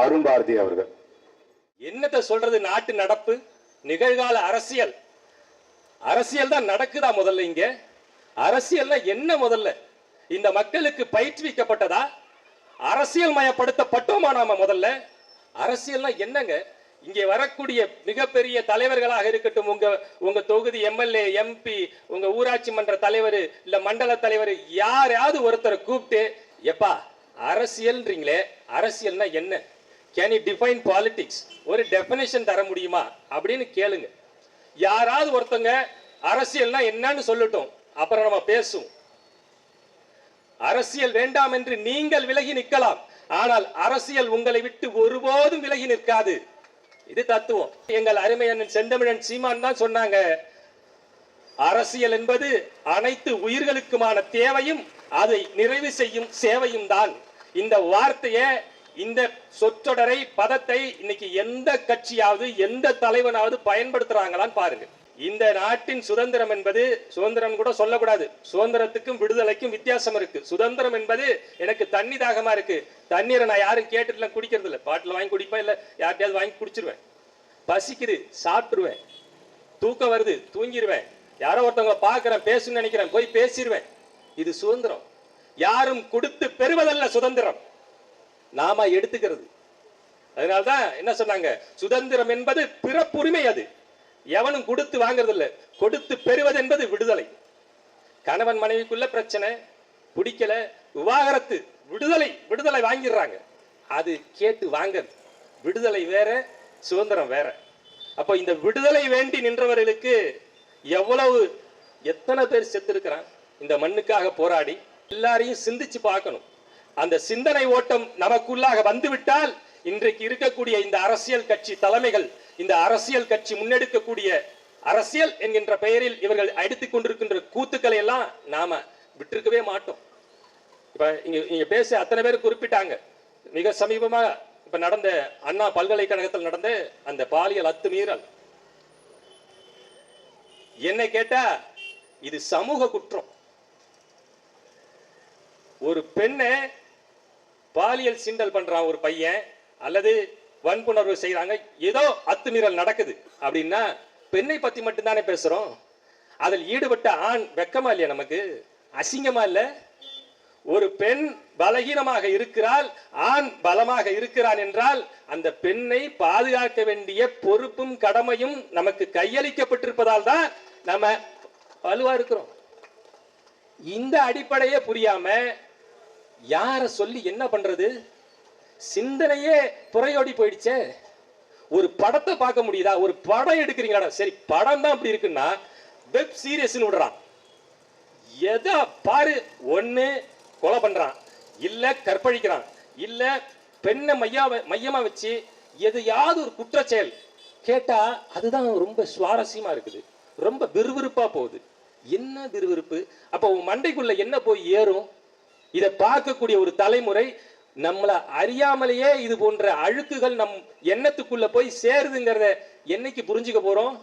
அருண் பாரதி அவர்கள். என்னத்த சொல்றது நாட்டு நடப்பு நிகழ்கால அரசியல். அரசியல் தான் நடக்குதா முதல்ல இங்க? அரசியல்னா என்ன முதல்ல? இந்த மக்களுக்கு பயிற்றுவிக்கப்பட்டதா? அரசியல் மயப்படுத்தப்பட்டோமா நாம முதல்ல? அரசியல்னா என்னங்க? இங்கே வரக்கூடிய மிகப்பெரிய தலைவர்களாக இருக்கட்டும் உங்க உங்க தொகுதி எம்எல்ஏ எம்பி உங்க ஊராட்சி மன்ற தலைவர் இல்ல மண்டல தலைவர் யாரையாவது ஒருத்தரை கூப்பிட்டு எப்பா அரசியல்ன்றீங்களே அரசியல்னா என்ன? கேன் யூ டிஃபைன் பாலிடிக்ஸ் ஒரு டெஃபினேஷன் தர முடியுமா? அப்படின்னு கேளுங்க. யாராவது ஒருத்தங்க அரசியல்னா என்னன்னு சொல்லட்டும். அப்புறம் நம்ம பேசுவோம். அரசியல் வேண்டாம் என்று நீங்கள் விலகி நிற்கலாம். ஆனால் அரசியல் உங்களை விட்டு ஒருபோதும் விலகி நிற்காது. இது தத்துவம். எங்கள் அருமை அண்ணன் செந்தமிழன் சீமான் தான் சொன்னாங்க. அரசியல் என்பது அனைத்து உயிர்களுக்குமான தேவையும் அதை நிறைவு செய்யும் சேவையும் தான். இந்த வார்த்தையை இந்த சொற்றொடரை பதத்தை இன்னைக்கு எந்த கட்சியாவது எந்த தலைவனாவது பயன்படுத்துறாங்களான்னு பாருங்க. இந்த நாட்டின் சுதந்திரம் என்பது சுதந்திரம் கூட சொல்லக்கூடாது. சுதந்திரத்துக்கும் விடுதலைக்கும் வித்தியாசம் இருக்கு. சுதந்திரம் என்பது எனக்கு தண்ணி தாகமா இருக்கு. தண்ணீரை நான் யாரும் கேட்டுல குடிக்கிறது இல்லை பாட்டில் வாங்கி குடிப்பேன் இல்ல யார்கிட்டயாவது வாங்கி குடிச்சிருவேன். பசிக்குது சாப்பிட்டுருவேன். தூக்கம் வருது தூங்கிடுவேன் யாரோ ஒருத்தவங்க பார்க்கறேன் பேசணும்னு நினைக்கிறேன் போய் பேசிடுவேன் இது சுதந்திரம். யாரும் கொடுத்து பெறுவதல்ல சுதந்திரம். நாம எடுத்துக்கிறது. அதனால்தான் என்ன சொன்னாங்க? சுதந்திரம் என்பது பிறப்புரிமை அது. எவனும் கொடுத்து வாங்குறது இல்லை கொடுத்து பெறுவது என்பது விடுதலை. கணவன் மனைவிக்குள்ள பிரச்சனை பிடிக்கல விவாகரத்து விடுதலை விடுதலை வாங்கிடுறாங்க. அது கேட்டு வாங்குறது. விடுதலை வேற சுதந்திரம் வேற. அப்போ இந்த விடுதலை வேண்டி நின்றவர்களுக்கு எவ்வளவு எத்தனை பேர் செத்துருக்கிறான்? இந்த மண்ணுக்காக போராடி எல்லாரையும் சிந்திச்சு பார்க்கணும். அந்த சிந்தனை ஓட்டம் நமக்குள்ளாக வந்துவிட்டால் இன்றைக்கு இருக்கக்கூடிய இந்த அரசியல் கட்சி தலைமைகள் இந்த அரசியல் கட்சி முன்னெடுக்கக்கூடிய அரசியல் என்கின்ற பெயரில் இவர்கள் அடித்துக் கொண்டிருக்கின்ற கூத்துக்களை எல்லாம் நாம விட்டிருக்கவே மாட்டோம். இப்ப இங்க இங்க பேச அத்தனை பேர் குறிப்பிட்டாங்க. மிக சமீபமா இப்ப நடந்த அண்ணா பல்கலைக்கழகத்தில் நடந்த அந்த பாலியல் அத்துமீறல். என்ன கேட்டா இது சமூக குற்றம். ஒரு பெண்ணை பாலியல் சிண்டல் பண்றான் ஒரு பையன் அல்லது வன்புணர்வு செய்யறாங்க ஏதோ அத்துமீறல் நடக்குது அப்படின்னா பெண்ணை பத்தி மட்டும்தானே பேசுறோம்? அதில் ஈடுபட்ட ஆண் வெக்கமா இல்லையா நமக்கு? அசிங்கமா இல்ல? ஒரு பெண் பலகீனமாக இருக்கிறாள் ஆண் பலமாக இருக்கிறான் என்றால் அந்த பெண்ணை பாதுகாக்க வேண்டிய பொறுப்பும் கடமையும் நமக்கு கையளிக்கப்பட்டிருப்பதால் தான் நம்ம வலுவா இருக்கிறோம். இந்த அடிப்படையே புரியாம யார சொல்லி என்ன பண்றது? சிந்தனையே புறையோடி போயிடுச்சே. ஒரு படத்தை பார்க்க முடியுதா? ஒரு படம் எடுக்கிறீங்களா சரி படம் தான் அப்படி இருக்குன்னா வெப் சீரியஸ்னு விடுறான். எதா பாரு ஒண்ணு கொலை பண்றான். இல்ல கற்பழிக்கிறான். இல்ல பெண்ணை மையா மையமா வச்சு எதையாவது ஒரு குற்றச்செயல் கேட்டா அதுதான் ரொம்ப சுவாரஸ்யமா இருக்குது. ரொம்ப விறுவிறுப்பா போகுது. என்ன விறுவிறுப்பு? அப்போ உன் மண்டைக்குள்ள என்ன போய் ஏறும்? இதை பார்க்கக்கூடிய ஒரு தலைமுறை நம்மளை அறியாமலேயே இது போன்ற அழுக்குகள் நம் எண்ணத்துக்குள்ள போய் சேருதுங்கிறத என்னைக்கு புரிஞ்சுக்க போறோம்?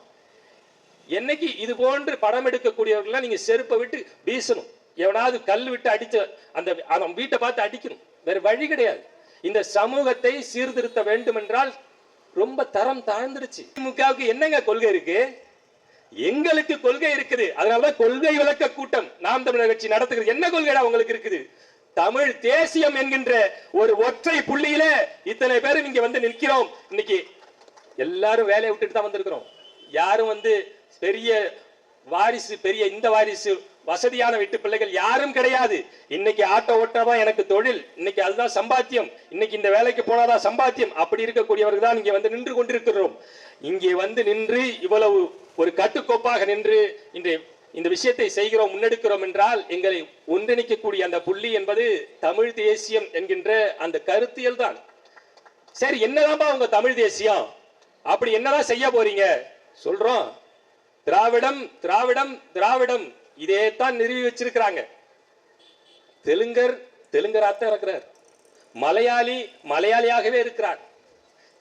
என்னைக்கு இது போன்று படம் எடுக்கக்கூடியவர்கள்லாம் நீங்க செருப்பை விட்டு வீசணும். எவனாவது கல் விட்டு அடிச்ச அந்த அவன் வீட்டை பார்த்து அடிக்கணும். வேற வழி கிடையாது. இந்த சமூகத்தை சீர்திருத்த வேண்டும் என்றால் ரொம்ப தரம் தாழ்ந்துருச்சு. திமுகவுக்கு என்னங்க கொள்கை இருக்கு? எங்களுக்கு கொள்கை இருக்குது. அதனாலதான் கொள்கை விளக்க கூட்டம் நாம் தமிழர் கட்சி நடத்துகிறது. என்ன கொள்கைடா உங்களுக்கு இருக்குது? தமிழ் தேசியம் என்கின்ற ஒரு ஒற்றை புள்ளியில இத்தனை பேரும் இங்க வந்து நிற்கிறோம். இன்னைக்கு எல்லாரும் வேலையை விட்டுட்டு தான் வந்திருக்கிறோம். யாரும் வந்து பெரிய வாரிசு பெரிய இந்த வாரிசு வசதியான வீட்டு பிள்ளைகள் யாரும் கிடையாது. இன்னைக்கு ஆட்டோ ஓட்டதான் எனக்கு தொழில் இன்னைக்கு அதுதான் சம்பாத்தியம் இன்னைக்கு இந்த வேலைக்கு போனாதான் சம்பாத்தியம். அப்படி இருக்கக்கூடியவர்கள் தான் இங்கே வந்து நின்று கொண்டிருக்கிறோம். இங்கே வந்து நின்று இவ்வளவு ஒரு கட்டுக்கோப்பாக நின்று இன்று இந்த விஷயத்தை செய்கிறோம் முன்னெடுக்கிறோம் என்றால் எங்களை ஒன்றிணைக்கக்கூடிய அந்த புள்ளி என்பது தமிழ் தேசியம் என்கின்ற அந்த கருத்தியல் தான். சரி என்னதான்பா உங்க தமிழ் தேசியம்? அப்படி என்னதான் செய்ய போறீங்க? சொல்றோம். திராவிடம் திராவிடம் திராவிடம். இதே தான் நிறுவி வச்சிருக்கிறாங்க தெலுங்கர் தெலுங்கராத்தான் இருக்கிறார் மலையாளி மலையாளியாகவே இருக்கிறார்.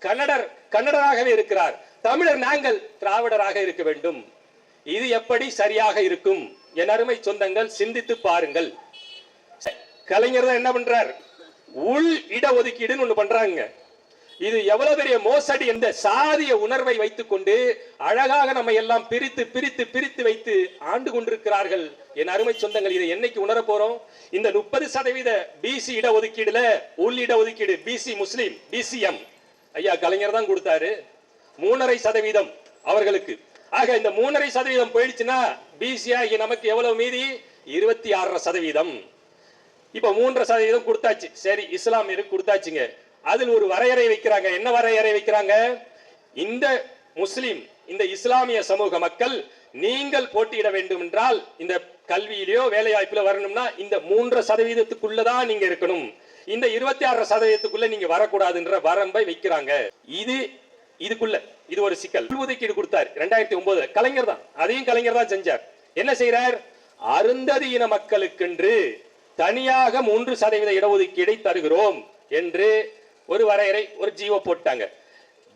கன்னடர் கன்னடராகவே இருக்கிறார். தமிழர் நாங்கள் திராவிடராக இருக்க வேண்டும். இது எப்படி சரியாக இருக்கும்? என் அருமை சொந்தங்கள் சிந்தித்து பாருங்கள். கலைஞர் தான் என்ன பண்றார்? உள் இட ஒதுக்கீடுன்னு ஒண்ணு பண்றாங்க. இது எவ்வளவு பெரிய மோசடி என்ற சாதிய உணர்வை வைத்துக்கொண்டு அழகாக நம்ம எல்லாம் பிரித்து பிரித்து பிரித்து வைத்து ஆண்டு கொண்டிருக்கிறார்கள். என் அருமை சொந்தங்கள் இதை என்னைக்கு உணர போறோம்? இந்த முப்பது சதவீத பிசி இடஒதுக்கீடுல உள் இடஒதுக்கீடு பிசி முஸ்லீம் பிசிஎம் ஐயா கலைஞர் தான் கொடுத்தாரு. மூணரை சதவீதம் அவர்களுக்கு. ஆக இந்த மூணரை சதவீதம் போயிடுச்சுன்னா பிசி ஆகி நமக்கு எவ்வளவு மீதி? இருபத்தி ஆறரை சதவீதம். இப்ப மூன்றரை சதவீதம் கொடுத்தாச்சு. சரி இஸ்லாமியருக்கு கொடுத்தாச்சுங்க. அதில் ஒரு வரையறை வைக்கிறாங்க. என்ன வரையறை வைக்கிறாங்க? இந்த முஸ்லிம் இந்த இஸ்லாமிய சமூக மக்கள் நீங்கள் போட்டியிட வேண்டும் என்றால் இந்த கல்வியிலேயோ வேலைவாய்ப்பில வரணும்னா இந்த மூன்றரை சதவீதத்துக்குள்ளதான் நீங்க இருக்கணும். இந்த இருபத்தி ஆறு சதவீதத்துக்குள்ள நீங்க வரக்கூடாதுன்ற வரம்பை வைக்கிறாங்க. இது இதுக்குள்ள இது ஒரு சிக்கல். ஒதுக்கீடு கொடுத்தார் ரெண்டாயிரத்தி ஒன்பது கலைஞர் தான். அதையும் கலைஞர் தான் செஞ்சார். என்ன செய்யறார் அருந்ததி இன மக்களுக்கென்று தனியாக மூன்று சதவீத இடஒதுக்கீடை தருகிறோம் என்று ஒரு வரையறை ஒரு ஜீவோ போட்டாங்க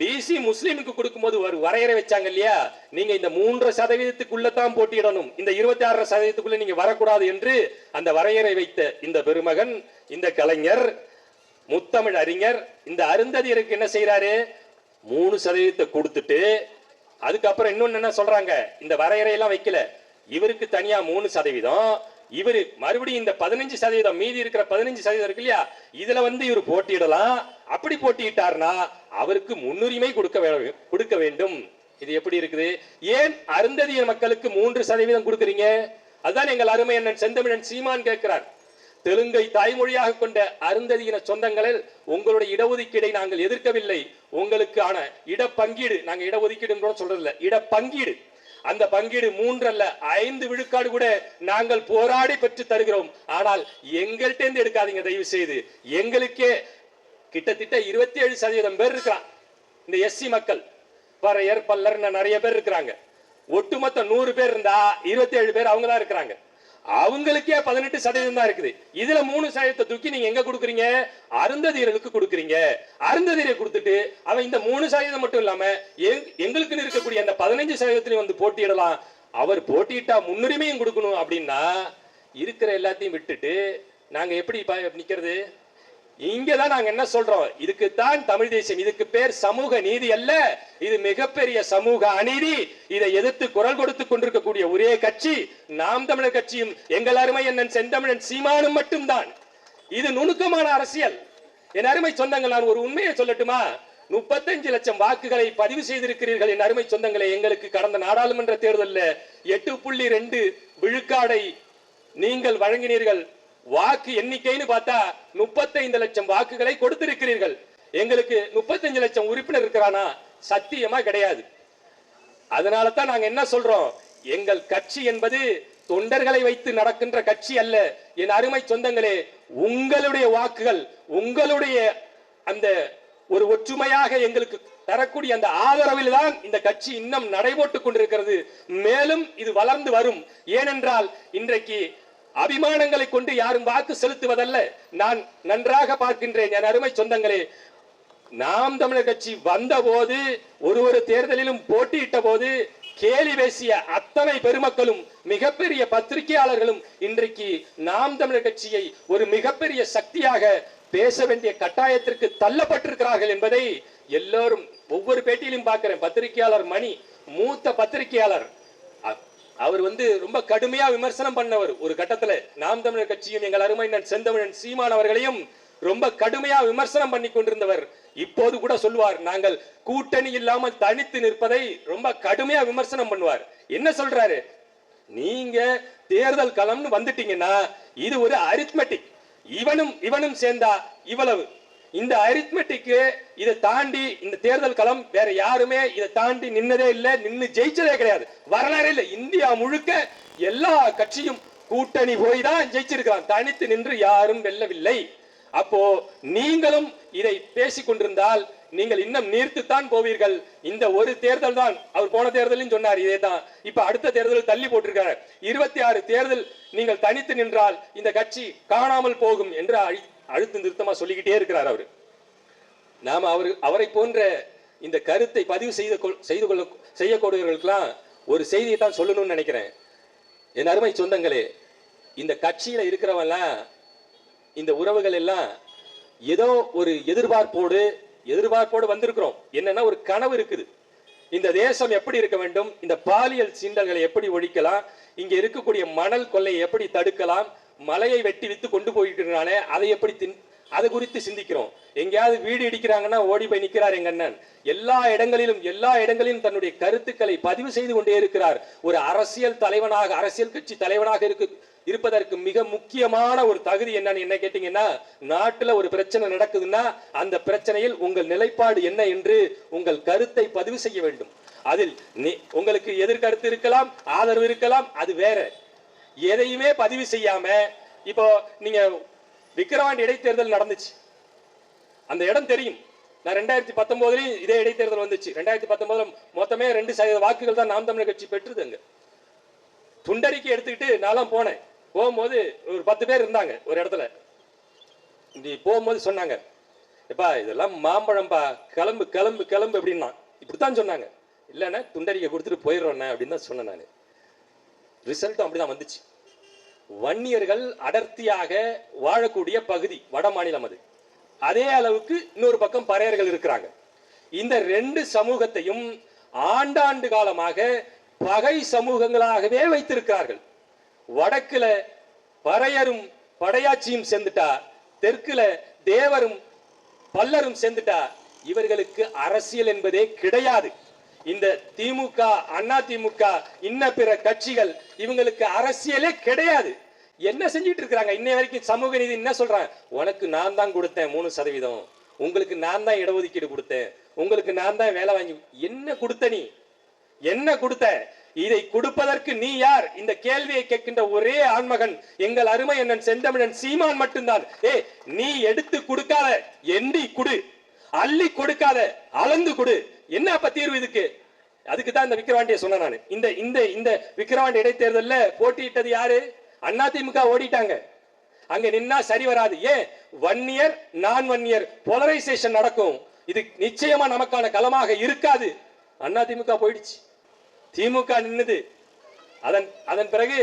டிசி முஸ்லீமுக்கு கொடுக்கும்போது ஒரு வரையறை வச்சாங்க இல்லையா? நீங்க இந்த மூன்று சதவீதத்துக்குள்ள தான் போட்டியிடணும். இந்த இருபத்தி ஆறு சதவீதத்துக்குள்ள நீங்க வரக்கூடாது என்று அந்த வரையறை வைத்த இந்த பெருமகன் இந்த கலைஞர் முத்தமிழ் அறிஞர் இந்த அருந்ததியருக்கு என்ன செய்யறாரு மூணு சதவீதத்தை கொடுத்துட்டு அதுக்கப்புறம் இன்னொன்னு என்ன சொல்றாங்க? இந்த வரையறையெல்லாம் வைக்கல. இவருக்கு தனியா மூணு சதவீதம். இவர் மறுபடியும் இந்த பதினஞ்சு சதவீதம் மீதி இருக்கிற பதினஞ்சு சதவீதம் இருக்கு இல்லையா? இதுல வந்து இவர் போட்டியிடலாம். அப்படி போட்டியிட்டார்னா அவருக்கு முன்னுரிமை கொடுக்க கொடுக்க வேண்டும். இது எப்படி இருக்குது? ஏன் அருந்ததிய மக்களுக்கு மூன்று சதவீதம் கொடுக்குறீங்க? அதுதான் எங்கள் அருமை அண்ணன் செந்தமிழன் சீமான் கேட்கிறார். தெலுங்கை தாய்மொழியாக கொண்ட அருந்ததியின சொந்தங்களில் உங்களுடைய இடஒதுக்கீடை நாங்கள் எதிர்க்கவில்லை. உங்களுக்கான இடப்பங்கீடு இட ஒதுக்கீடு கூட சொல்றதில்ல. இடப்பங்கீடு. அந்த பங்கீடு மூன்றல்ல ஐந்து விழுக்காடு கூட நாங்கள் போராடி பெற்று தருகிறோம். ஆனால் எங்கள்கிட்ட இருந்து எடுக்காதீங்க தயவு செய்து எங்களுக்கே கிட்டத்தட்ட இருபத்தி ஏழு சதவீதம் பேர் இருக்கிறான். இந்த எஸ்சி மக்கள். பறையர் பல்லர்னு நிறைய பேர் இருக்கிறாங்க. ஒட்டுமொத்த நூறு பேர் இருந்தா இருபத்தி ஏழு பேர் அவங்க தான் இருக்கிறாங்க. அவங்களுக்கே பதினெட்டு சதவீதம் தான் இருக்குது. இதுல மூணு சதவீதத்தை தூக்கி நீங்க எங்க கொடுக்குறீங்க? அருந்ததியர்களுக்கு கொடுக்குறீங்க. அருந்ததியரை கொடுத்துட்டு அவன் இந்த மூணு சதவீதம் மட்டும் இல்லாம எங்களுக்குன்னு இருக்கக்கூடிய அந்த பதினஞ்சு சதவீதத்திலையும் வந்து போட்டியிடலாம். அவர் போட்டியிட்டா முன்னுரிமையும் கொடுக்கணும் அப்படின்னா இருக்கிற எல்லாத்தையும் விட்டுட்டு நாங்க எப்படி நிக்கிறது? இங்கதான் நாங்க என்ன சொல்றோம்? இதுக்கு தான் தமிழ் தேசியம் இதுக்கு பேர் சமூக நீதி அல்ல. இது மிகப்பெரிய சமூக அநீதி. இதை எதிர்த்து குரல் கொடுத்து கொண்டிருக்கக்கூடிய ஒரே கட்சி நாம் தமிழர் கட்சியும் எங்கள் அருமை என்னன் செந்தமிழன் சீமானும் மட்டும்தான். இது நுணுக்கமான அரசியல். என் அருமை சொந்தங்கள் நான் ஒரு உண்மையை சொல்லட்டுமா? முப்பத்தஞ்சு லட்சம் வாக்குகளை பதிவு செய்திருக்கிறீர்கள் என் அருமை சொந்தங்களை. எங்களுக்கு கடந்த நாடாளுமன்ற தேர்தலில் எட்டு புள்ளி ரெண்டு விழுக்காடை நீங்கள் வழங்கினீர்கள். வாக்கு எண்ணிக்கைன்னு பார்த்தா முப்பத்தைந்து லட்சம் வாக்குகளை கொடுத்திருக்கிறீர்கள். எங்களுக்கு முப்பத்தஞ்சு லட்சம் உறுப்பினர் இருக்கிறானா? சத்தியமா கிடையாது. அதனால தான் நாங்க என்ன சொல்றோம்? எங்கள் கட்சி என்பது தொண்டர்களை வைத்து நடக்கின்ற கட்சி அல்ல. என் அருமை சொந்தங்களே உங்களுடைய வாக்குகள் உங்களுடைய அந்த ஒரு ஒற்றுமையாக எங்களுக்கு தரக்கூடிய அந்த ஆதரவில் தான் இந்த கட்சி இன்னும் நடைபோட்டுக் கொண்டிருக்கிறது. மேலும் இது வளர்ந்து வரும். ஏனென்றால் இன்றைக்கு அபிமானங்களை கொண்டு யாரும் வாக்கு செலுத்துவதல்ல. நான் நன்றாக பார்க்கின்றேன் என் அருமை சொந்தங்களே. நாம் தமிழர் கட்சி வந்த போது ஒரு ஒரு தேர்தலிலும் போட்டியிட்ட போது கேலி பேசிய அத்தனை பெருமக்களும் மிகப்பெரிய பத்திரிகையாளர்களும் இன்றைக்கு நாம் தமிழர் கட்சியை ஒரு மிகப்பெரிய சக்தியாக பேச வேண்டிய கட்டாயத்திற்கு தள்ளப்பட்டிருக்கிறார்கள் என்பதை எல்லோரும் ஒவ்வொரு பேட்டியிலும் பார்க்கிறேன். பத்திரிகையாளர் மணி மூத்த பத்திரிகையாளர் அவர் வந்து ரொம்ப கடுமையா விமர்சனம் பண்ணவர். ஒரு கட்டத்துல நாம் தமிழர் கட்சியும் எங்கள் அருமையினர் செந்தமிழன் சீமான் அவர்களையும் ரொம்ப கடுமையா விமர்சனம் பண்ணி கொண்டிருந்தவர். இப்போது கூட சொல்வார் நாங்கள் கூட்டணி இல்லாமல் தனித்து நிற்பதை ரொம்ப கடுமையா விமர்சனம் பண்ணுவார். என்ன சொல்றாரு? நீங்க தேர்தல் களம்னு வந்துட்டீங்கன்னா இது ஒரு அரித்மெட்டிக் இவனும் இவனும் சேர்ந்தா இவ்வளவு. இந்த அரித்மெட்டிக்கு இதை தாண்டி இந்த தேர்தல் களம் வேற யாருமே இதை தாண்டி நின்னதே இல்லை நின்னு ஜெயிச்சதே கிடையாது. வரலாறு இல்லை. இந்தியா முழுக்க எல்லா கட்சியும் கூட்டணி போய் தான் ஜெயிச்சிருக்கிறான். தனித்து நின்று யாரும் வெல்லவில்லை. அப்போ நீங்களும் இதை பேசிக் கொண்டிருந்தால் நீங்கள் இன்னும் நீர்த்துத்தான் போவீர்கள். இந்த ஒரு தேர்தல் தான். அவர் போன தேர்தலும் சொன்னார் இதே தான் இப்ப அடுத்த தேர்தல் தள்ளி போட்டிருக்காரு இருபத்தி ஆறு தேர்தல் நீங்கள் தனித்து நின்றால் இந்த கட்சி காணாமல் போகும் என்று அழி- அழுத்த நிறுத்தமாக சொல்லிக்கிட்டே இருக்கிறார் அவர். நாம அவர் அவரை போன்ற இந்த கருத்தை பதிவு செய்து கொள்- செய்து கொள்ள செய்யக்கூடியவர்களுக்கெல்லாம் ஒரு செய்தியை தான் சொல்லணும்னு நினைக்கிறேன். என் அருமை சொந்தங்களே இந்த கட்சியில் இருக்கிறவெல்லாம் இந்த உறவுகள் எல்லாம் ஏதோ ஒரு எதிர்பார்ப்போடு எதிர்பார்ப்போடு வந்திருக்கிறோம். என்னன்னா ஒரு கனவு இருக்குது. இந்த தேசம் எப்படி இருக்க வேண்டும்? இந்த பாலியல் சீண்டல்களை எப்படி ஒழிக்கலாம்? இங்க இருக்கக்கூடிய மணல் கொள்ளையை எப்படி தடுக்கலாம்? மலையை வெட்டி வித்து கொண்டு போயிட்டுனாலே அதை எப்படி தின் அது குறித்து சிந்திக்கிறோம். எங்கேயாவது வீடு இடிக்கிறாங்கன்னா ஓடி போய் நிற்கிறார் எங்க அண்ணன். எல்லா இடங்களிலும் எல்லா இடங்களிலும் தன்னுடைய கருத்துக்களை பதிவு செய்து கொண்டே இருக்கிறார். ஒரு அரசியல் தலைவனாக அரசியல் கட்சி தலைவனாக இருக்கு இருப்பதற்கு மிக முக்கியமான ஒரு தகுதி என்னன்னு என்ன கேட்டீங்கன்னா நாட்டுல ஒரு பிரச்சனை நடக்குதுன்னா அந்த பிரச்சனையில் உங்கள் நிலைப்பாடு என்ன என்று உங்கள் கருத்தை பதிவு செய்ய வேண்டும். அதில் நீ உங்களுக்கு எதிர்கருத்து இருக்கலாம் ஆதரவு இருக்கலாம் அது வேற. எதையுமே பதிவு செய்யாம இப்போ நீங்க விக்கிரவாண்டி இடைத்தேர்தல் நடந்துச்சு. அந்த இடம் தெரியும். நான் ரெண்டாயிரத்தி பத்தொன்பதுலயும் இதே இடைத்தேர்தல் வந்துச்சு. ரெண்டாயிரத்தி பத்தொன்பதுல மொத்தமே ரெண்டு சதவீத வாக்குகள் தான் நாம் தமிழர் கட்சி பெற்றது அங்க. துண்டறிக்கை எடுத்துக்கிட்டு நான்லாம் போனேன். போகும்போது ஒரு பத்து பேர் இருந்தாங்க ஒரு இடத்துல. நீ போகும்போது சொன்னாங்க எப்பா இதெல்லாம் மாம்பழம்பா கிளம்பு கிளம்பு கிளம்பு அப்படின்னா. இப்படித்தான் சொன்னாங்க. இல்லைன்னா துண்டறிக்கை கொடுத்துட்டு போயிடுறோண்ணே அப்படின்னு தான் சொன்னேன் நான். ரிசல்ட்டும் அப்படிதான் வந்துச்சு. வன்னியர்கள் அடர்த்தியாக வாழக்கூடிய பகுதி வட மாநிலம் அது. அதே அளவுக்கு இன்னொரு பக்கம் பறையர்கள் இருக்கிறாங்க. இந்த ரெண்டு சமூகத்தையும் ஆண்டாண்டு காலமாக பகை சமூகங்களாகவே வைத்திருக்கிறார்கள். வடக்குல பறையரும் படையாச்சியும் சேர்ந்துட்டா தெற்குல தேவரும் பல்லரும் சேர்ந்துட்டா இவர்களுக்கு அரசியல் என்பதே கிடையாது. இந்த திமுக அண்ணா திமுக இன்ன பிற கட்சிகள் இவங்களுக்கு அரசியலே கிடையாது. என்ன செஞ்சிட்டு இருக்கிறாங்க? இன்னை வரைக்கும் சமூக நீதி என்ன சொல்றாங்க? உனக்கு நான் தான் கொடுத்தேன் மூணு சதவீதம். உங்களுக்கு நான் தான் இடஒதுக்கீடு கொடுத்தேன். உங்களுக்கு நான் தான் வேலை வாங்கி என்ன கொடுத்த நீ? என்ன கொடுத்த? இதை கொடுப்பதற்கு நீ யார்? இந்த கேள்வியை கேட்கின்ற ஒரே ஆண்மகன் எங்கள் அருமை என்னன் செந்தமிழன் சீமான் மட்டும்தான். ஏ நீ எடுத்து கொடுக்காத எண்ணி குடு. அள்ளி கொடுக்காத அளந்து கொடு. என்ன அப்ப தீர்வு இதுக்கு? அதுக்கு தான் இந்த விக்கிரவாண்டியை சொன்னேன் நான். இந்த இந்த இந்த விக்கிரவாண்டி இடைத்தேர்தலில் போட்டியிட்டது யாரு? அதிமுக ஓடிட்டாங்க. அங்க நின்னா சரி வராது. ஏன்? வன்னியர் நான் வன்னியர் போலரைசேஷன் நடக்கும். இது நிச்சயமா நமக்கான களமாக இருக்காது. அதிமுக போயிடுச்சு. திமுக நின்னுது. அதன் அதன் பிறகு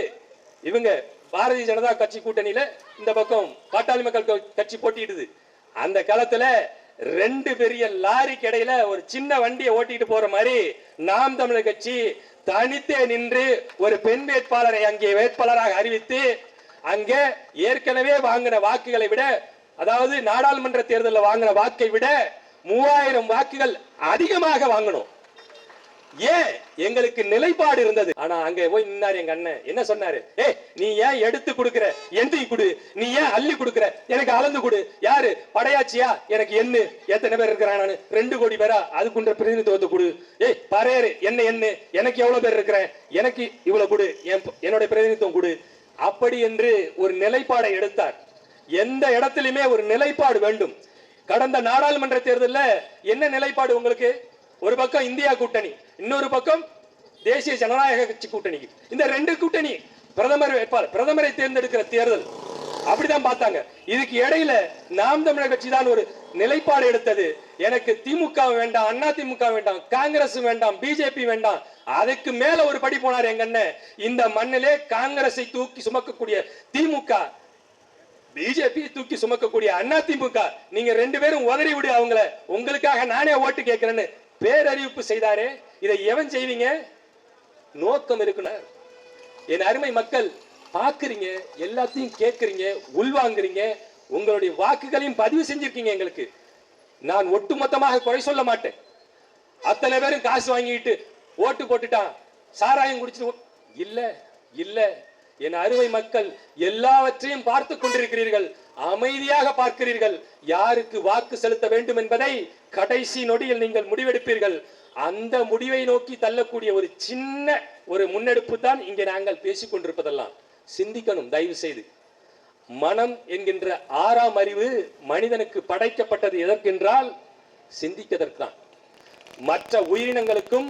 இவங்க பாரதிய ஜனதா கட்சி கூட்டணியில இந்த பக்கம் பாட்டாளி மக்கள் கட்சி போட்டியிடுது. அந்த காலத்துல ரெண்டு பெரிய லாரிக்கு இடையில ஒரு சின்ன வண்டியை ஓட்டிட்டு போற மாதிரி நாம் தமிழர் கட்சி தனித்தே நின்று ஒரு பெண் வேட்பாளரை அங்கே வேட்பாளராக அறிவித்து அங்கே ஏற்கனவே வாங்கின வாக்குகளை விட அதாவது நாடாளுமன்ற தேர்தலில் வாங்கின வாக்கை விட மூவாயிரம் வாக்குகள் அதிகமாக வாங்கணும். ஏன் எங்களுக்கு நிலைப்பாடு இருந்தது? ஆனா அங்க போய் நின்னாரு எங்க அண்ணன். என்ன சொன்னாரு? ஏ நீ ஏன் எடுத்து கொடுக்குற? எந்தி குடு. நீ ஏன் அள்ளி கொடுக்கிற? எனக்கு அளந்து கொடு. யாரு? படையாச்சியா? எனக்கு என்ன எத்தனை பேர் இருக்கிறான் நான்? ரெண்டு கோடி பேரா? அதுக்குன்ற பிரதிநிதித்துவத்தை கொடு. ஏய் பரையரு என்ன என்ன எனக்கு எவ்வளவு பேர் இருக்கிறேன்? எனக்கு இவ்வளவு கொடு. என்னுடைய பிரதிநிதித்துவம் கொடு. அப்படி என்று ஒரு நிலைப்பாடை எடுத்தார். எந்த இடத்திலுமே ஒரு நிலைப்பாடு வேண்டும். கடந்த நாடாளுமன்ற தேர்தல்ல என்ன நிலைப்பாடு உங்களுக்கு? ஒரு பக்கம் இந்தியா கூட்டணி. இன்னொரு பக்கம் தேசிய ஜனநாயக கட்சி கூட்டணி. இந்த ரெண்டு கூட்டணி பிரதமர் வேட்பாளர் பிரதமரை தேர்ந்தெடுக்கிற தேர்தல் அப்படிதான் பார்த்தாங்க. இதுக்கு இடையில நாம் தமிழர் கட்சி தான் ஒரு நிலைப்பாடு எடுத்தது. எனக்கு திமுக வேண்டாம் அண்ணா திமுக வேண்டாம் காங்கிரஸ் வேண்டாம் பிஜேபி வேண்டாம். அதுக்கு மேல ஒரு படி போனார் எங்க அண்ணன். இந்த மண்ணிலே காங்கிரஸை தூக்கி சுமக்கக்கூடிய திமுக பிஜேபி தூக்கி சுமக்கக்கூடிய அண்ணா திமுக நீங்க ரெண்டு பேரும் உதறி விடு அவங்கள. உங்களுக்காக நானே ஓட்டு கேட்கிறேன்னு பேரறிவிப்பு செய்தாரே இதை எவன் செய்வீங்க? நோக்கம் இருக்கணும் என் அருமை மக்கள் பார்க்குறீங்க எல்லாத்தையும் கேட்குறீங்க உள்வாங்குறீங்க உங்களுடைய வாக்குகளையும் பதிவு செஞ்சிருக்கீங்க எங்களுக்கு. நான் ஒட்டுமொத்தமாக குறை சொல்ல மாட்டேன். அத்தனை பேரும் காசு வாங்கிட்டு ஓட்டு போட்டுட்டான். சாராயம் குடிச்சிட்டு இல்லை இல்ல இல்ல என் அருமை மக்கள் எல்லாவற்றையும் பார்த்து கொண்டிருக்கிறீர்கள். அமைதியாக பார்க்கிறீர்கள். யாருக்கு வாக்கு செலுத்த வேண்டும் என்பதை கடைசி நொடியில் நீங்கள் முடிவெடுப்பீர்கள். அந்த முடிவை நோக்கி தள்ளக்கூடிய ஒரு சின்ன ஒரு முன்னெடுப்பு தான் இங்கே நாங்கள் பேசிக் கொண்டிருப்பதெல்லாம். சிந்திக்கணும் தயவு செய்து. மனம் என்கின்ற ஆறாம் அறிவு மனிதனுக்கு படைக்கப்பட்டது எதற்கென்றால் சிந்திக்கதற்கு தான். மற்ற உயிரினங்களுக்கும்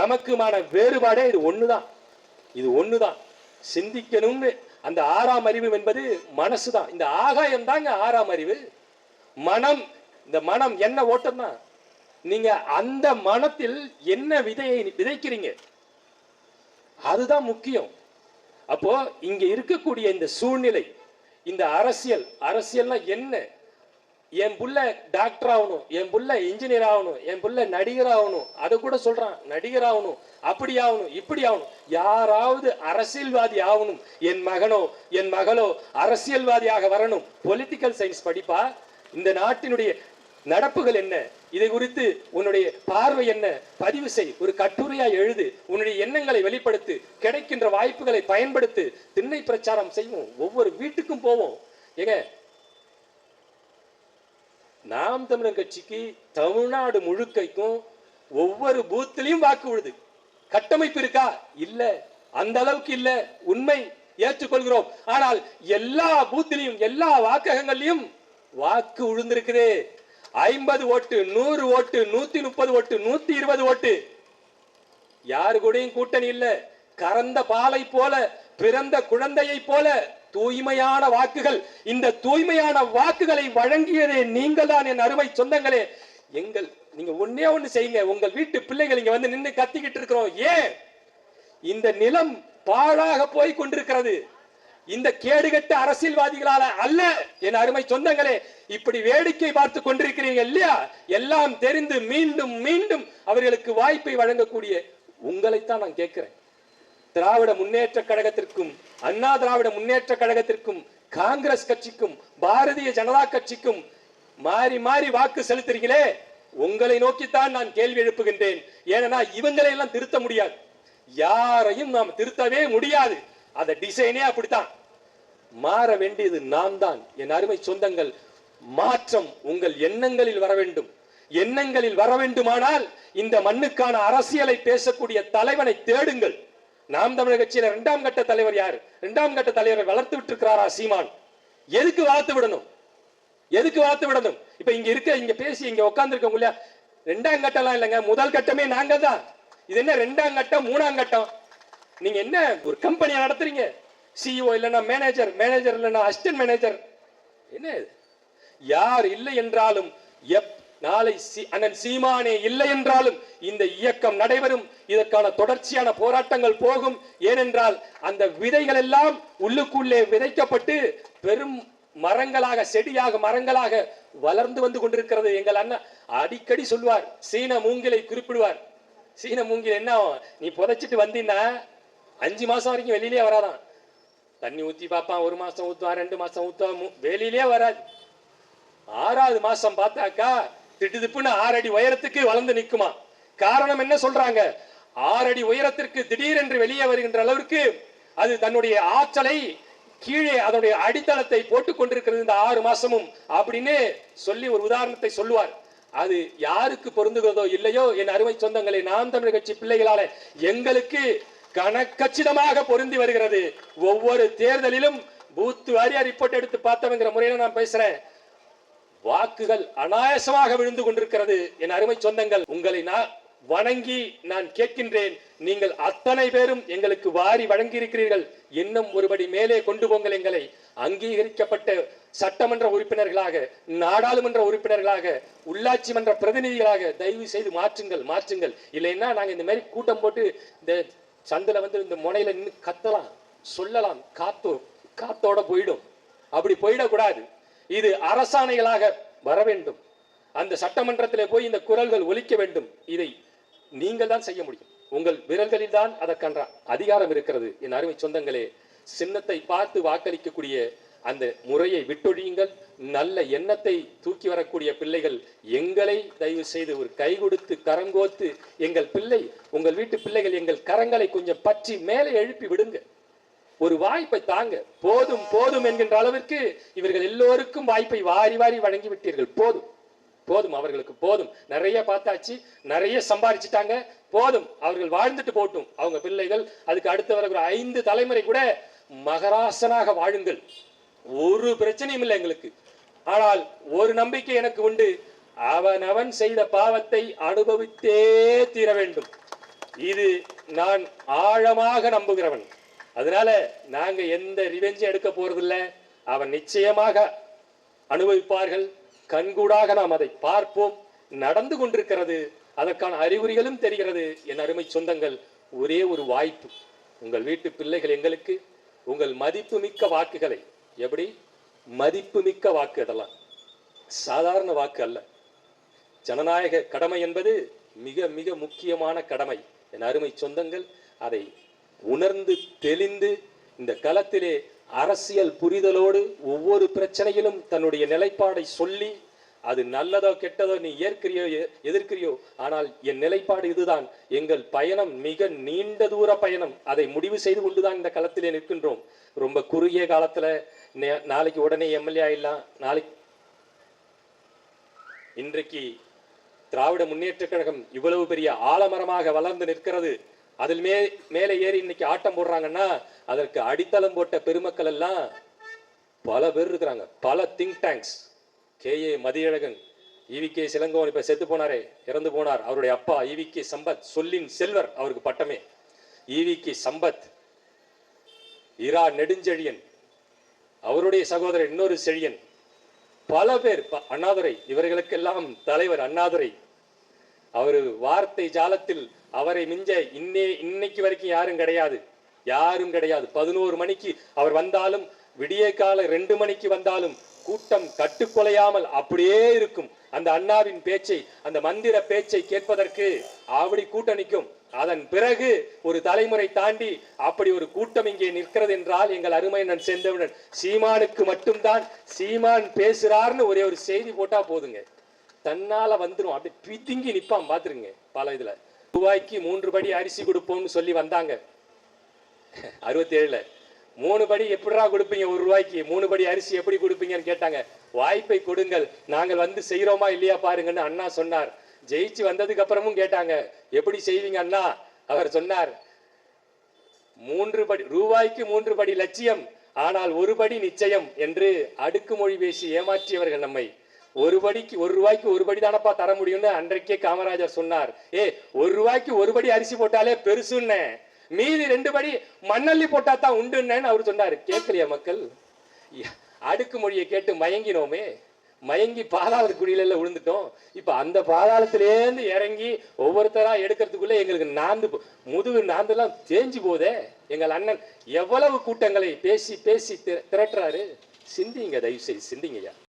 நமக்குமான வேறுபாடே இது ஒண்ணுதான். இது ஒண்ணுதான். சிந்திக்கணும்னு அந்த ஆறாம் அறிவு என்பது மனசு தான் இந்த ஆகாயம் தாங்க ஆறாம் அறிவு. மனம் இந்த மனம் என்ன ஓட்டம் தான் நீங்க அந்த மனத்தில் என்ன விதையை விதைக்கிறீங்க? அதுதான் முக்கியம். அப்போ இங்க இருக்கக்கூடிய இந்த சூழ்நிலை இந்த அரசியல் அரசியல்னா என்ன? என் புள்ள டாக்டர் ஆகணும் என் புள்ள இன்ஜினியர் ஆகணும் என் புள்ள நடிகர் ஆகணும். அதை கூட சொல்றான் நடிகர் ஆகணும் அப்படி ஆகணும் இப்படி ஆகணும். யாராவது அரசியல்வாதி ஆகணும். என் மகனோ என் மகளோ அரசியல்வாதியாக வரணும். பொலிட்டிக்கல் சயின்ஸ் படிப்பா? இந்த நாட்டினுடைய நடப்புகள் என்ன? இதை குறித்து உன்னுடைய பார்வை என்ன? பதிவு செய். ஒரு கட்டுரையா எழுது. உன்னுடைய எண்ணங்களை வெளிப்படுத்து. கிடைக்கின்ற வாய்ப்புகளை பயன்படுத்து. திண்ணை பிரச்சாரம் செய்வோம். ஒவ்வொரு வீட்டுக்கும் போவோம். ஏங்க நாம் தமிழர் கட்சிக்கு தமிழ்நாடு முழுக்கைக்கும் ஒவ்வொரு பூத்திலையும் வாக்கு விழுது. கட்டமைப்பு இருக்கா? இல்ல. அந்த அளவுக்கு இல்ல. உண்மை ஏற்றுக்கொள்கிறோம். ஆனால் எல்லா பூத்திலையும் எல்லா வாக்ககங்கள்லயும் வாக்கு விழுந்திருக்குது. ஐம்பது ஓட்டு நூறு ஓட்டு நூத்தி முப்பது ஓட்டு நூத்தி இருபது ஓட்டு. யாரு கூடயும் கூட்டணி இல்ல. கறந்த பாலை போல பிறந்த குழந்தையை போல தூய்மையான வாக்குகள். இந்த தூய்மையான வாக்குகளை வழங்கியதே நீங்கள் தான் என் அருமை சொந்தங்களே. எங்கள் நீங்க ஒன்னே ஒண்ணு செய்யுங்க. உங்கள் வீட்டு பிள்ளைகள் இங்க வந்து நின்னு கத்திக்கிட்டு இருக்கிறோம். ஏன்? இந்த நிலம் பாழாக போய் கொண்டிருக்கிறது. இந்த கேடுகட்ட அரசியல்வாதிகளால அல்ல என் அருமை சொந்தங்களே. இப்படி வேடிக்கை பார்த்து கொண்டிருக்கிறீங்க இல்லையா? எல்லாம் தெரிந்து மீண்டும் மீண்டும் அவர்களுக்கு வாய்ப்பை வழங்கக்கூடிய உங்களைத்தான் நான் கேட்கிறேன். திராவிட முன்னேற்ற கழகத்திற்கும் அண்ணா திராவிட முன்னேற்ற கழகத்திற்கும் காங்கிரஸ் கட்சிக்கும் பாரதிய ஜனதா கட்சிக்கும் மாறி மாறி வாக்கு செலுத்துறீங்களே உங்களை நோக்கித்தான் நான் கேள்வி எழுப்புகின்றேன். ஏன்னா இவங்களை எல்லாம் திருத்த முடியாது. யாரையும் நாம் திருத்தவே முடியாது. அந்த டிசைனே அப்படித்தான். மாற வேண்டியது நாம் தான் என் அருமை சொந்தங்கள் மாற்றம் உங்கள் எண்ணங்களில் வர வேண்டும். எண்ணங்களில் வர வேண்டுமானால் இந்த மண்ணுக்கான அரசியலை பேசக்கூடிய தலைவனை தேடுங்கள். நாம் தமிழர் கட்சியில இரண்டாம் கட்ட தலைவர் யார்? இரண்டாம் கட்ட தலைவரை வளர்த்து விட்டு இருக்கிறாரா சீமான்? எதுக்கு வளர்த்து விடணும்? எதுக்கு வளர்த்து விடணும்? இப்ப இங்க இருக்க இங்க பேசி இங்க உட்கார்ந்து இல்லையா? ரெண்டாம் கட்டம்லாம் இல்லைங்க. முதல் கட்டமே நாங்க தான். இது என்ன ரெண்டாம் கட்டம் மூணாம் கட்டம்? நீங்க என்ன ஒரு கம்பெனியை நடத்துறீங்க? சிஇஓ இல்லைன்னா மேனேஜர் மேனேஜர் இல்லைன்னா அசிஸ்டன்ட் மேனேஜர் என்ன யார் இல்லை என்றாலும் எப் நாளை அண்ணன் சீமானே இல்லை என்றாலும் இந்த இயக்கம் நடைபெறும். இதற்கான தொடர்ச்சியான போராட்டங்கள் போகும். ஏனென்றால் அந்த விதைகள் எல்லாம் உள்ளுக்குள்ளே விதைக்கப்பட்டு பெரும் மரங்களாக செடியாக மரங்களாக வளர்ந்து வந்து கொண்டிருக்கிறது. எங்கள் அண்ணன் அடிக்கடி சொல்வார் சீன மூங்கிலை குறிப்பிடுவார். சீன மூங்கில் என்ன ஆகும்? நீ புதைச்சிட்டு வந்தீன்னா அஞ்சு மாசம் வரைக்கும் வெளியிலே வராதான். தண்ணி ஊற்றி பார்ப்பான் ஒரு மாசம் ஊற்றுவான் ரெண்டு மாசம் ஊற்றுவான் வெளியிலே வராது. ஆறாவது மாசம் பார்த்தாக்கா திட்டு திப்புன்னு ஆறு அடி உயரத்துக்கு வளர்ந்து நிற்குமா காரணம் என்ன சொல்றாங்க? ஆறு அடி உயரத்திற்கு திடீரென்று வெளியே வருகின்ற அளவிற்கு அது தன்னுடைய ஆற்றலை கீழே அதனுடைய அடித்தளத்தை போட்டுக் கொண்டிருக்கிறது இந்த ஆறு மாசமும் அப்படின்னு சொல்லி ஒரு உதாரணத்தை சொல்லுவார். அது யாருக்கு பொருந்துகிறதோ இல்லையோ? என் அருமை சொந்தங்களை நாம் தமிழ் கட்சி பிள்ளைகளால எங்களுக்கு கணக்கச்சிதமாக பொருந்தி வருகிறது. ஒவ்வொரு தேர்தலிலும் பூத்து வாரியா ரிப்போர்ட் எடுத்து பார்த்தவங்கிற முறையில நான் பேசுறேன். வாக்குகள் அனாயசமாக விழுந்து கொண்டிருக்கிறது. என் அருமை சொந்தங்கள் உங்களை நான் வணங்கி நான் கேட்கின்றேன். நீங்கள் அத்தனை பேரும் எங்களுக்கு வாரி வழங்கி இருக்கிறீர்கள் இன்னும் ஒருபடி மேலே கொண்டு போங்கள் எங்களை. அங்கீகரிக்கப்பட்ட சட்டமன்ற உறுப்பினர்களாக நாடாளுமன்ற உறுப்பினர்களாக உள்ளாட்சி மன்ற பிரதிநிதிகளாக தயவு செய்து மாற்றுங்கள் மாற்றுங்கள். இல்லைன்னா நாங்கள் இந்த மாதிரி கூட்டம் போட்டு இந்த சந்தில் வந்து இந்த முனையில நின்று கத்தலாம் சொல்லலாம் காத்தோ காத்தோட போயிடும். அப்படி போயிடக்கூடாது. இது அரசாணைகளாக வர வேண்டும். அந்த சட்டமன்றத்திலே போய் இந்த குரல்கள் ஒலிக்க வேண்டும். இதை நீங்கள் தான் செய்ய முடியும். உங்கள் விரல்களில் தான் அதற்கான அதிகாரம் இருக்கிறது. என் அருமை சொந்தங்களே சின்னத்தை பார்த்து வாக்களிக்கக்கூடிய அந்த முறையை விட்டொழியுங்கள். நல்ல எண்ணத்தை தூக்கி வரக்கூடிய பிள்ளைகள் எங்களை தயவு செய்து ஒரு கை கொடுத்து கரங்கோத்து எங்கள் பிள்ளை உங்கள் வீட்டு பிள்ளைகள் எங்கள் கரங்களை கொஞ்சம் பற்றி மேலே எழுப்பி விடுங்க. ஒரு வாய்ப்பை தாங்க. போதும் போதும் என்கின்ற அளவிற்கு இவர்கள் எல்லோருக்கும் வாய்ப்பை வாரி வாரி வழங்கி விட்டீர்கள். போதும். போதும் அவர்களுக்கு போதும். நிறைய பார்த்தாச்சு நிறைய சம்பாதிச்சிட்டாங்க போதும். அவர்கள் வாழ்ந்துட்டு போட்டும். அவங்க பிள்ளைகள் அதுக்கு அடுத்து வரக்கூடிய ஐந்து தலைமுறை கூட மகராசனாக வாழுங்கள். ஒரு பிரச்சனையும் இல்லை எங்களுக்கு. ஆனால் ஒரு நம்பிக்கை எனக்கு உண்டு. அவனவன் செய்த பாவத்தை அனுபவித்தே தீர வேண்டும். இது நான் ஆழமாக நம்புகிறவன். அதனால நாங்க எந்த ரிவெஞ்சும் எடுக்க போறதில்ல. அவன் நிச்சயமாக அனுபவிப்பார்கள். கண்கூடாக நாம் அதை பார்ப்போம். நடந்து கொண்டிருக்கிறது. அதற்கான அறிகுறிகளும் தெரிகிறது. என் அருமை சொந்தங்கள் ஒரே ஒரு வாய்ப்பு. உங்கள் வீட்டு பிள்ளைகள் எங்களுக்கு உங்கள் மதிப்புமிக்க வாக்குகளை எப்படி? மதிப்புமிக்க வாக்கு அதெல்லாம். சாதாரண வாக்கு அல்ல. ஜனநாயக கடமை என்பது மிக மிக முக்கியமான கடமை. என் அருமை சொந்தங்கள் அதை உணர்ந்து தெளிந்து இந்த களத்திலே அரசியல் புரிதலோடு ஒவ்வொரு பிரச்சனையிலும் தன்னுடைய நிலைப்பாடை சொல்லி அது நல்லதோ கெட்டதோ நீ ஏற்கிறியோ எதிர்க்கிறியோ ஆனால் என் நிலைப்பாடு இதுதான். எங்கள் பயணம் மிக நீண்ட தூர பயணம். அதை முடிவு செய்து கொண்டுதான் இந்த களத்திலே நிற்கின்றோம். ரொம்ப குறுகிய காலத்துல நாளைக்கு உடனே எம்எல்ஏ ஆயிடலாம். நாளைக்கு இன்றைக்கு திராவிட முன்னேற்ற கழகம் இவ்வளவு பெரிய ஆலமரமாக வளர்ந்து நிற்கிறது. அதில் மே மேலே ஏறி இன்னைக்கு ஆட்டம் போடுறாங்கன்னா அதற்கு அடித்தளம் போட்ட பெருமக்கள் எல்லாம் பல பேர் இருக்கிறாங்க. பல think tanks K. A. Mathiyazhagan E V K சிலங்கோவன் செத்து போனாரே இறந்து போனார். அவருடைய அப்பா ஈவிகே சம்பத் சொல்லின் செல்வர் அவருக்கு பட்டமே. ஈவிகே சம்பத் இரா நெடுஞ்செழியன் அவருடைய சகோதரர் இன்னொரு செழியன். பல பேர் அண்ணாதுரை இவர்களுக்கெல்லாம் தலைவர் அண்ணாதுரை. அவர் வார்த்தை ஜாலத்தில் அவரை மிஞ்ச இன்னே இன்னைக்கு வரைக்கும் யாரும் கிடையாது. யாரும் கிடையாது. பதினோரு மணிக்கு அவர் வந்தாலும் விடிய கால ரெண்டு மணிக்கு வந்தாலும் கூட்டம் கட்டுக்கொலையாமல் அப்படியே இருக்கும். அந்த அண்ணாவின் பேச்சை அந்த மந்திர பேச்சை கேட்பதற்கு அப்படி கூட்டம் நிற்கும். அதன் பிறகு ஒரு தலைமுறை தாண்டி அப்படி ஒரு கூட்டம் இங்கே நிற்கிறது என்றால் எங்கள் அருமை சேர்ந்தவுடன் சீமானுக்கு மட்டும்தான் சீமான் பேசுறார்னு ஒரே ஒரு செய்தி போட்டா போதுங்க. தன்னால வந்துடும் அப்படி பிதுங்கி நிப்பான் பாத்துருங்க பல இதுல. ரூபாய்க்கு மூன்று படி அரிசி கொடுப்போம்னு சொல்லி வந்தாங்க. அறுபத்தேழுல. மூணு படி எப்படிரா கொடுப்பீங்க ஒரு ரூபாய்க்கு? மூணு படி அரிசி எப்படி கொடுப்பீங்கன்னு கேட்டாங்க. வாய்ப்பை கொடுங்கள். நாங்கள் வந்து செய்கிறோமா இல்லையா பாருங்கன்னு அண்ணா சொன்னார். ஜெயிச்சு வந்ததுக்கு அப்புறமும் கேட்டாங்க. எப்படி செய்வீங்க அண்ணா? அவர் சொன்னார். மூன்று படி ரூபாய்க்கு மூன்று படி லட்சியம் ஆனால் ஒரு படி நிச்சயம் என்று அடுக்குமொழி பேசி ஏமாற்றியவர்கள் நம்மை. ஒரு படிக்கு ஒரு ரூபாய்க்கு ஒரு படி தானப்பா தர முடியும்னு அன்றைக்கே காமராஜர் சொன்னார். ஏ ஒரு ரூபாய்க்கு ஒரு படி அரிசி போட்டாலே பெருசுன்னே. மீதி ரெண்டு படி மண்ணள்ளி போட்டா தான் உண்டுன்னு அவர் சொன்னார். கேட்கலையா மக்கள்? அடுக்கு அடுக்குமொழியை கேட்டு மயங்கினோமே. மயங்கி பாதாள குடியில விழுந்துட்டோம். இப்ப அந்த பாதாளத்திலேருந்து இறங்கி ஒவ்வொருத்தரா எடுக்கிறதுக்குள்ள எங்களுக்கு நாந்து போ- முதுகு நாந்தெல்லாம் தேஞ்சு போதே. எங்கள் அண்ணன் எவ்வளவு கூட்டங்களை பேசி பேசி திரட்டுறாரு? சிந்திங்க தயவு செய்து சிந்திங்கய்யா.